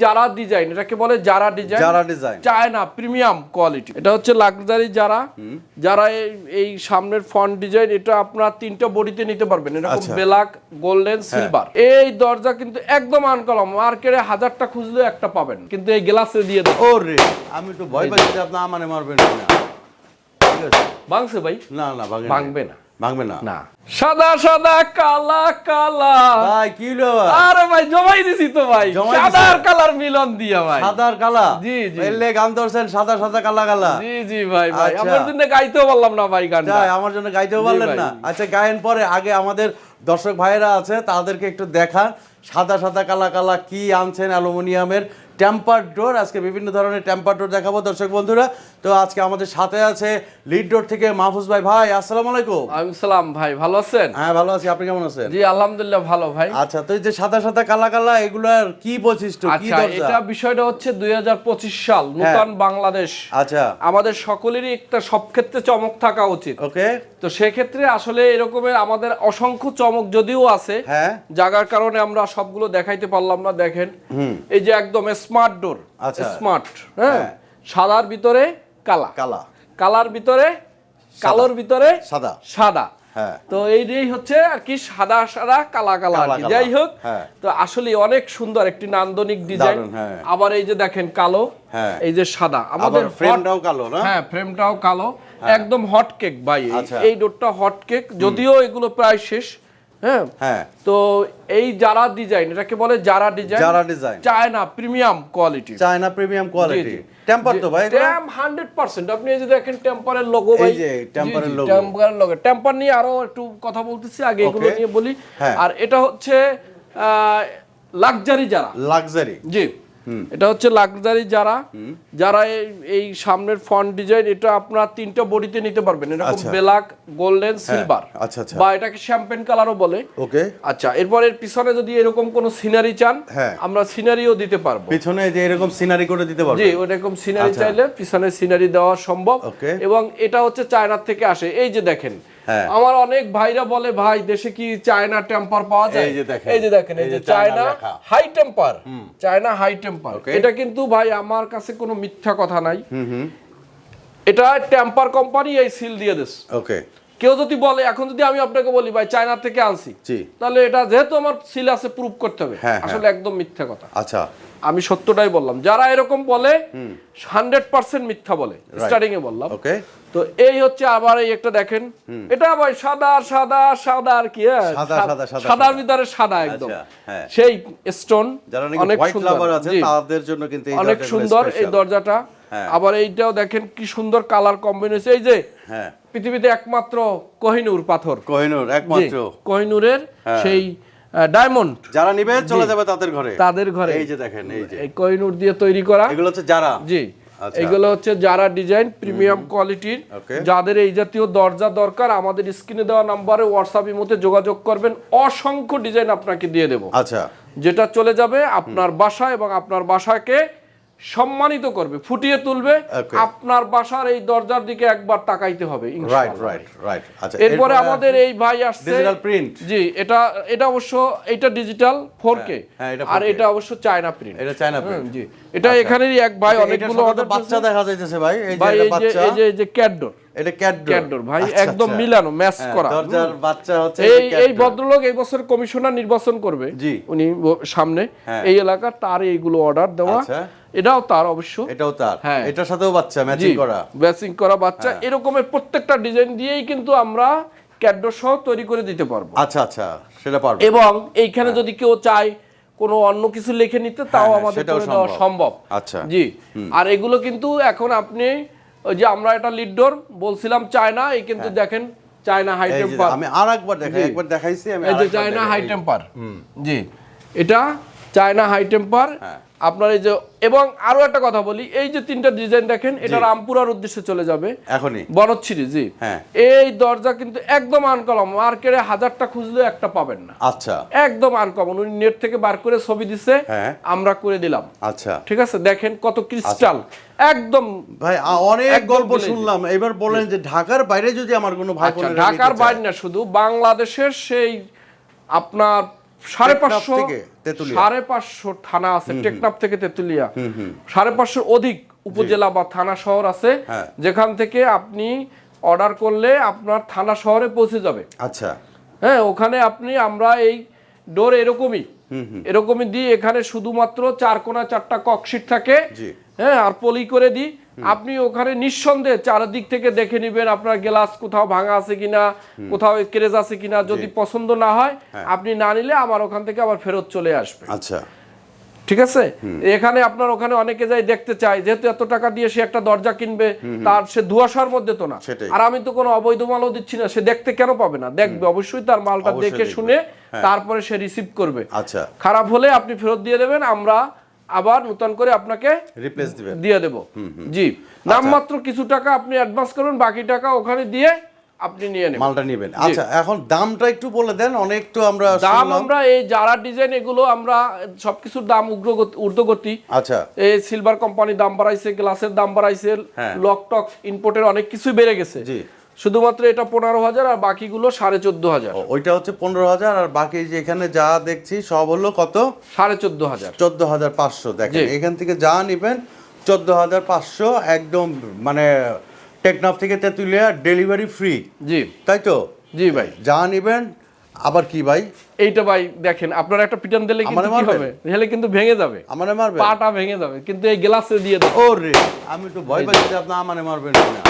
যারা ডিজাইন এটাকে বলে যারা ডিজাইন। যারা ডিজাইন। China premium quality. এটা হচ্ছে লাক্সারি যারা যারা এই- সামনের ফন্ট ডিজাইন এটা আপনার তিনটা বডিতে নিতে পারবেন। এরকম আচ্ছা। Black golden silver. এই দরজা কিন্তু একদম আনকলম মার্কেটে হাজারটা খুঁজলেও একটা পাবেন। কিন্তু এই গ্লাসে দিয়ে দেবো। ও রে আমি একটু ভয় পাচ্ছি আপনি আমানে মারবেন কিনা। ঠিক আছে? ভাঙছে ভাই? না না ভাঙবে না। ভাঙবে না। না। সাদা সাদা কালা কালা। ভাই কি হলো? আরে ভাই জমাই দিছি তো ভাই। সাদা আর সাদার কালার মিলন দিয়া ভাই। সাদার কালা? জি, জি। এলে গান ধরছেন সাদা সাদা কালা কালা। জি জি ভাই ভাই। আচ্ছা। আমার জন্য গাইতেও পারলাম না ভাই গানটা। আমার জন্য গাইতেও পারলেন না। আচ্ছা গায়েন পরে আগে আমাদের দর্শক ভাইয়েরা আছে তাদেরকে একটু দেখান। সাদা সাদা কালা কালা কি আনছেন অ্যালুমিনিয়ামের টেম্পার ডোর আজকে বিভিন্ন ধরনের টেম্পার ডোর দেখাবো দর্শক বন্ধুরা। তো আজকে আমাদের সাথে আছে লিড ডোর থেকে মাহফুজ ভাই। ভাই আসসালামু আলাইকুম। সালাম ভাই ভালো আছেন? হ্যাঁ ভালো আছি। আপনি কেমন আছেন? জি আলহামদুলিল্লাহ ভালো ভাই। আচ্ছা তো এই যে সাদা সাদা কালা কালা এগুলার কি বৈশিষ্ট্য কি আচ্ছা দরজা? এটা বিষয়টা হচ্ছে দুই হাজার পঁচিশ সাল নতুন বাংলাদেশ। আচ্ছা। আমাদের সকলেরই একটা সব ক্ষেত্রে চমক থাকা উচিত। ওকে তো সেক্ষেত্রে আসলে এরকমের আমাদের অসংখ্য চমক যদিও আছে হ্যাঁ। জাগার কারণে আমরা সবগুলো দেখাইতে পারলাম না দেখেন। এই যে একদম স্মার্ট ডোর। স্মার্ট হ্যাঁ। সাদার ভিতরে কালা। কালা। কালার ভিতরে কালোর ভিতরে সাদা। সাদা। হ্যাঁ। তো এইটাই হচ্ছে আর কি সাদা সাদা কালা কালা। যাই হোক হ্যাঁ। তো আসলে অনেক সুন্দর একটি নান্দনিক ডিজাইন। আবার এই যে দেখেন কালো হ্যাঁ। এই যে সাদা। আমাদের ফ্রেমটাও কালো না? হ্যাঁ ফ্রেমটাও কালো। একদম হট কেক ভাই এই-। ডোরটা হট কেক যদিও এগুলো প্রায় শেষ হ্যাঁ। হ্যাঁ। তো এই যারা ডিজাইন এটাকে বলে যারা ডিজাইন যারা design China premium quality China premium quality temper তো ভাই হান্ড্রেড পার্সেন্ট আপনি এই যে দেখেন টেম্পারের লোগো ভাই। যে টেম্পারের logo। টেম্পারের লোগো টেম্পার নিয়ে আরও একটু কথা বলতেছি আগে এগুলো নিয়ে বলি। হ্যাঁ। আর এটা হচ্ছে লাক্সারি যারা লাক্সারি জি। এটা হচ্ছে লাক্সারি যারা যারা এই- সামনের ফন্ট ডিজাইন এটা আপনার তিনটা বডিতে নিতে পারবেন এরকম। ব্ল্যাক গোল্ডেন সিলভার আচ্ছা, আচ্ছা। বা এটাকে শ্যাম্পেন কালারও বলে ওকে আচ্ছা এরপর এর পিছনে যদি এরকম কোনো সিনারি চান হ্যাঁ। আমরা সিনারিও দিতে পারব পিছনে যে এরকম সিনারি করে দিতে পারবে জি ওরকম সিনারি আচ্ছা। চাইলে পিছনে সিনারি দেওয়া সম্ভব. এবং এটা হচ্ছে চায়নার থেকে আসে এই যে দেখেন। আমার অনেক ভাইরা বলে ভাই দেশে কি চায়না টেম্পার পাওয়া যায়? এই যে দেখেন। এই যে দেখেন এই এই যে যে China China high temper China high temper এটা কিন্তু ভাই আমার কাছে কোনো মিথ্যা কথা নাই। এটা টেম্পার কোম্পানি এই সিল দিয়ে দিস। ওকে কেউ যদি বলে এখন যদি আমি আপনাকে বলি ভাই চায়না থেকে আনছি তাহলে এটা যেহেতু আমার সিল আছে প্রুফ করতে হবে। হ্যাঁ, হ্যাঁ। আসলে একদম মিথ্যা কথা। আচ্ছা। আমি সত্যটাই বললাম। যারা এরকম বলে হান্ড্রেড পার্সেন্ট মিথ্যা বলে স্টার্টিং এ বললাম। ওকে তো এই হচ্ছে আবার এই একটা দেখেন। এটা ভাই সাদা সাদা সাদা আর কি হ্যাঁ? সাদার ভিতরে সাদা একদম। আচ্ছা, হ্যাঁ। সেই স্টোন অনেক সুন্দর। আছে তাদের জন্য কিন্তু অনেক সুন্দর এই দরজাটা। হ্যাঁ। আবার এইটাও দেখেন কি সুন্দর কালার কম্বিনেশন এই যে হ্যাঁ। পৃথিবীতে একমাত্র কোহিনুর পাথর। কোহিনুর একমাত্র। কোহিনুরের। সেই ডায়মন্ড যারা নিবে চলে যাবে তাদের ঘরে। তাদের ঘরে। এই যে দেখেন এই যে। এই কোহিনুর দিয়ে তৈরি করা। এগুলো হচ্ছে যারা। জি। এগুলো হচ্ছে যারা ডিজাইন প্রিমিয়াম কোয়ালিটির যাদের এই জাতীয় দরজা দরকার আমাদের স্ক্রিনে দেওয়া নাম্বারে হোয়াটসঅ্যাপ মধ্যে যোগাযোগ করবেন। অসংখ্য ডিজাইন আপনাকে দিয়ে দেব। আচ্ছা। যেটা চলে যাবে আপনার বাসা এবং আপনার বাসাকে সম্মানিত করবে ফুটিয়ে তুলবে। আপনার বাসার এই দরজার দিকে একবার তাকাইতে হবে রাইট রাইট রাইট আচ্ছা এরপরে আমাদের এই ভাই আসছে। print। জি এটা এটা অবশ্য এটা ডিজিটাল 4K হ্যাঁ, এটা আর এটা আচ্ছা, অবশ্য চায়না প্রিন্ট এটা চায়না প্রিন্ট জি। এটা এখানেরই এক ভাই অনেকগুলো অর্ডার বাচ্চা দেখা যাইতেছে ভাই এই যে ভাই এই যে বাচ্চা। এই যে এই যে ক্যাডডোর এটা ক্যাট ভাই একদম মিলানো ম্যাচ করা। আচ্ছা, দরজার বাচ্চা হচ্ছে এই এই ভদ্রলোক এই বছর কমিশনার নির্বাচন করবে। জি। উনি সামনে। হ্যাঁ। এই এলাকার তার এইগুলো অর্ডার দেওয়া। আচ্ছা। এটাও তার অবশ্য। এটাও তার। হ্যাঁ। এটার সাথেও বাচ্চা ম্যাচিং করা। ব্যাচিং করা বাচ্চা হ্যাঁ। এরকমের প্রত্যেকটা ডিজাইন দিয়েই কিন্তু আমরা ক্যাডডোর সহ তৈরি করে দিতে পারব। আচ্ছা আচ্ছা সেটা পারবে। এবং এইখানে যদি কেউ চায় কোনো অন্য কিছু লিখে নিতে তাও হ্যাঁ, আমাদের সেটাও করে দেওয়া সম্ভব। আচ্ছা। জি। আর এগুলো কিন্তু এখন আপনি ওই যে আমরা এটা লিড ডোর বলছিলাম চায়না এই কিন্তু দেখেন চায়না হাই হ্যাঁ। টেম্পার আমি আর একবার দেখাই। একবার দেখাইছি আমি এই যে চায়না হাই টেম্পার জি। এটা চায়না হাই টেম্পার হ্যাঁ। আপনার এই যে এবং আরও একটা কথা বলি এই যে তিনটা ডিজাইন দেখেন এটা রামপুরার উদ্দেশ্যে চলে যাবে। এখনই। বনচ্ছিরি জি। হ্যাঁ। এই দরজা কিন্তু একদম আনকলম মার্কেটে হাজারটা খুঁজলেও একটা পাবেন না। আচ্ছা। একদম আনকমন উনি নেট থেকে বার করে ছবি দিছে হ্যাঁ। আমরা করে দিলাম। আচ্ছা। ঠিক আছে? দেখেন কত ক্রিস্টাল একদম ভাই অনেক গল্প শুনলাম। এবার বলেন যে ঢাকার বাইরে যদি আমার কোনো ভাই আচ্ছা ঢাকার বাইরে না শুধু বাংলাদেশের সেই আপনার সাড়ে পাঁচশো সাড়ে পাঁচশো থানা আছে টেকনাফ থেকে তেতুলিয়া। সাড়ে পাঁচশোর অধিক উপজেলা বা থানা শহর আছে হ্যাঁ। যেখান থেকে আপনি অর্ডার করলে আপনার থানা শহরে পৌঁছে যাবে। আচ্ছা। হ্যাঁ ওখানে আপনি আমরা এই ডোর এরকমই। এরকমই দিই এখানে শুধুমাত্র চার কোনা চারটা ককশিট থাকে। হ্যাঁ আর পলি করে দিই আপনি ওখানে নিঃসন্দেহে চারদিক থেকে দেখে নেবেন আপনার গ্লাস কোথাও ভাঙা আছে কিনা কোথাও ক্রেজ আছে কিনা। যদি পছন্দ না হয় হ্যাঁ। আপনি না নিলে আমার ওখান থেকে আবার ফেরত চলে আসবে। আচ্ছা। ঠিক আছে? এখানে আপনার ওখানে অনেকে যাই দেখতে চায় যেহেতু এত টাকা দিয়ে সে একটা দরজা কিনবে তার সে ধুয়াশার মধ্যে তো না। আর আমি তো কোনো অবৈধ মালও দিচ্ছি না সে দেখতে কেন পাবে না? দেখবে অবশ্যই তার মালটা দেখে শুনে হ্যাঁ। তারপরে সে রিসিভ করবে। আচ্ছা। খারাপ হলে আপনি ফেরত দিয়ে দেবেন আমরা আবার নতুন করে আপনাকে রিপ্লেস দিবেন। দিয়ে দেব। জি। নামমাত্র কিছু টাকা আপনি অ্যাডভান্স করবেন বাকি টাকা ওখানে দিয়ে আপনি নিয়ে নেবেন। মালটা নেবেন। আচ্ছা এখন দামটা একটু বলে দেন অনেক তো আমরা দাম আমরা এই যারা ডিজাইন এগুলো আমরা সবকিছুর দাম উগ্রগতি ঊর্ধ্বগতি। আচ্ছা। এই সিলভার কোম্পানি দাম বাড়াইছে গ্লাসের দাম বাড়াইছে। লক টক ইম্পোর্টের অনেক কিছুই বেড়ে গেছে। জি। শুধুমাত্র এটা পনেরো হাজার আর বাকিগুলো সাড়ে চোদ্দ হাজার। ওইটা হচ্ছে পনেরো হাজার আর বাকি যে এখানে যা দেখছি সব হলো কত? সাড়ে চোদ্দ হাজার। চোদ্দ হাজার পাঁচশো দেখেন এখান থেকে যা নিবেন চোদ্দ হাজার পাঁচশো একদম মানে টেকনাফ থেকে তেঁতুলিয়া ডেলিভারি ফ্রি। জি। তাই তো? জি ভাই। যা নিবেন আবার কি ভাই? এইটা ভাই দেখেন আপনার একটা পিটন দিলে কিন্তু কি? হবে? হেলে কিন্তু ভেঙে যাবে। আমারে মারবে? পাটা ভেঙে যাবে কিন্তু এই গ্লাসে দিয়ে দেবো। ও রে আমি তো ভয় পাচ্ছি আপনি আমারে মারবেন না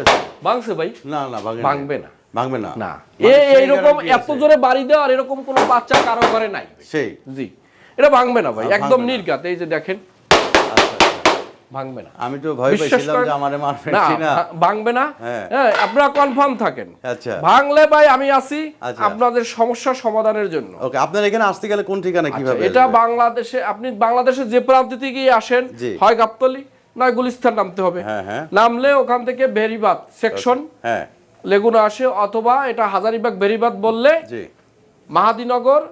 আছে ভাঙছে ভাই? না না ভাঙবে না। ভাঙবে না। না। এইরকম এত জোরে বাড়ি দেওয়ার এরকম কোনো বাচ্চা কারও ঘরে নাই। সেই। জি। এটা ভাঙবে না ভাই একদম ভাঙবে না। নির্ঘাত। এই যে দেখেন। আচ্ছা, আচ্ছা। ভাঙবে না। আমি তো ভয় করেন- যে আমারে মারবেন না ভাঙবে না। হ্যাঁ। হ্যাঁ আপনারা কনফার্ম থাকেন। আচ্ছা। ভাঙলে ভাই আমি আছি আচ্ছা। আপনাদের সমস্যা সমাধানের জন্য। ওকে আপনার এখানে আসতে গেলে কোন ঠিকানা কীভাবে এটা বাংলাদেশে আপনি বাংলাদেশের যে প্রান্ত থেকে আসেন হয় গাবতলি। নয় গুলিস্তান নামতে হবে। হ্যাঁ হ্যাঁ। নামলে ওখান থেকে বেরিবাদ সেকশন হ্যাঁ। লেগুনা আসে অথবা এটা হাজারিবাগ বেরিবাদ বললে মাহাদিনগর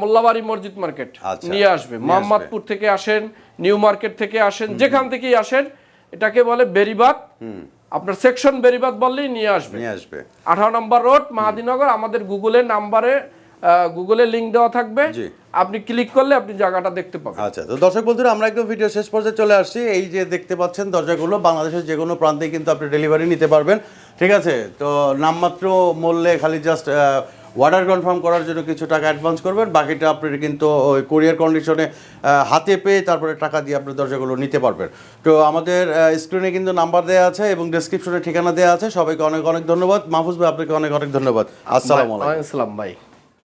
মোল্লাবাড়ি মসজিদ মার্কেট আচ্ছা। নিয়ে আসবে। মোহাম্মদপুর থেকে আসেন নিউ মার্কেট থেকে আসেন যেখান থেকেই আসেন এটাকে বলে বেরিবাদ। আপনার সেকশন বেরিবাদ বললেই নিয়ে আসবে। নিয়ে আসবে। আঠারো নম্বর রোড মাহাদিনগর আমাদের গুগলের নাম্বারে গুগলে লিংক দেওয়া থাকবে। আপনি ক্লিক করলে আপনি জায়গাটা দেখতে পাবেন। আচ্ছা তো দর্শক বন্ধুরা আমরা একদম ভিডিও শেষ পর্যায়ে চলে আসছি। এই যে দেখতে পাচ্ছেন দরজাগুলো বাংলাদেশের যে কোনো প্রান্তে কিন্তু আপনি ডেলিভারি নিতে পারবেন। ঠিক আছে? তো নামমাত্র মূল্যে খালি জাস্ট অর্ডার কনফার্ম করার জন্য কিছু টাকা অ্যাডভান্স করবেন। বাকিটা আপনার কিন্তু ওই কোরিয়ার কন্ডিশনে হাতে পেয়ে তারপরে টাকা দিয়ে আপনি দরজাগুলো নিতে পারবেন। তো আমাদের স্ক্রিনে কিন্তু নাম্বার দেওয়া আছে এবং ডেসক্রিপশনে ঠিকানা দেওয়া আছে। সবাইকে অনেক অনেক ধন্যবাদ। মাহফুজ ভাই আপনাকে অনেক অনেক ধন্যবাদ। আসসালামু আলাইকুম। আসসালাম ভাই।